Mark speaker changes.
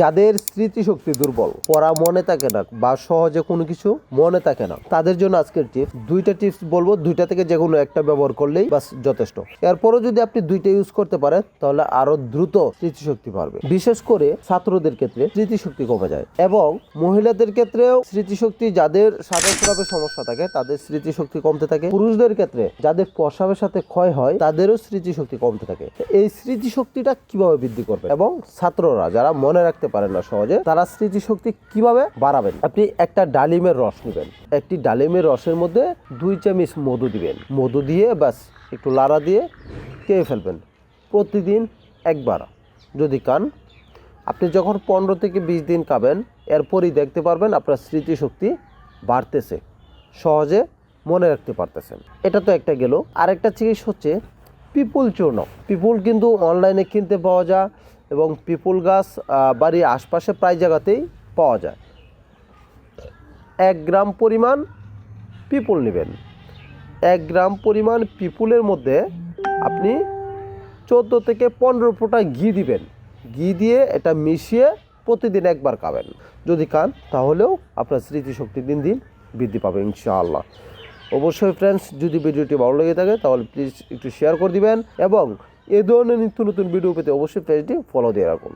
Speaker 1: যাদের স্মৃতিশক্তি দুর্বল, পড়া মনে থাকে না বা সহজে কোনো কিছু মনে থাকে না, তাদের জন্য আজকের টিপস, দুইটা টিপস বলব, দুইটা থেকে যে কোনো একটা ব্যবহার করলেই বাস যথেষ্ট। এরপরও যদি আপনি দুইটা ইউজ করতে পারেন, তাহলে আরও দ্রুত স্মৃতিশক্তি বাড়বে। বিশেষ করে ছাত্রদের ক্ষেত্রে স্মৃতিশক্তি কমে যায় এবং মহিলাদের ক্ষেত্রেও স্মৃতিশক্তি যাদের স্রাবের সমস্যা থাকে, তাদের স্মৃতিশক্তি কমতে থাকে। পুরুষদের ক্ষেত্রে যাদের প্রসাবের সাথে ক্ষয় হয়, তাদেরও স্মৃতিশক্তি কমতে থাকে। এই স্মৃতিশক্তিটা কীভাবে বৃদ্ধি করবে? এবং ছাত্ররা, যারা মনে রাখতে পারে না সহজে, তারা স্মৃতিশক্তি কীভাবে বাড়াবেন? আপনি একটা ডালিমের রস নেবেন। একটি ডালিমের রসের মধ্যে দুই চামচ মধু দিবেন। মধু দিয়ে ব্যাস, একটু লাড়া দিয়ে খেয়ে ফেলবেন। প্রতিদিন একবার, যদি কান আপনি যখন পনেরো থেকে বিশ দিন খাবেন, এরপরই দেখতে পারবেন আপনার স্মৃতিশক্তি বাড়তেছে। সহজে মনে রাখতে পারতেছেন। এটা তো একটা গেল। আরেকটা জিনিস হচ্ছে, পিপুল চূর্ণ। পিপুল কিন্তু অনলাইনে কিনতে পাওয়া যায় এবং পিপুল গাছ বাড়ির আশপাশে প্রায় জায়গাতেই পাওয়া যায়। এক গ্রাম পরিমাণ পিপুল নেবেন। এক গ্রাম পরিমাণ পিপুলের মধ্যে আপনি চোদ্দ থেকে পনেরো ফোঁটা ঘি দিবেন। ঘি দিয়ে এটা মিশিয়ে প্রতিদিন একবার খাবেন। যদি খান, তাহলেও আপনার স্মৃতিশক্তি দিন দিন বৃদ্ধি পাবে ইনশাআল্লাহ। অবশ্যই ফ্রেন্ডস যদি ভিডিওটি ভালো লেগে থাকে, তাহলে প্লিজ একটু শেয়ার করে দিবেন এবং এ ধরনের নিত্য নতুন ভিডিও পেতে অবশ্যই পেজটি ফলো দিয়ে রাখুন।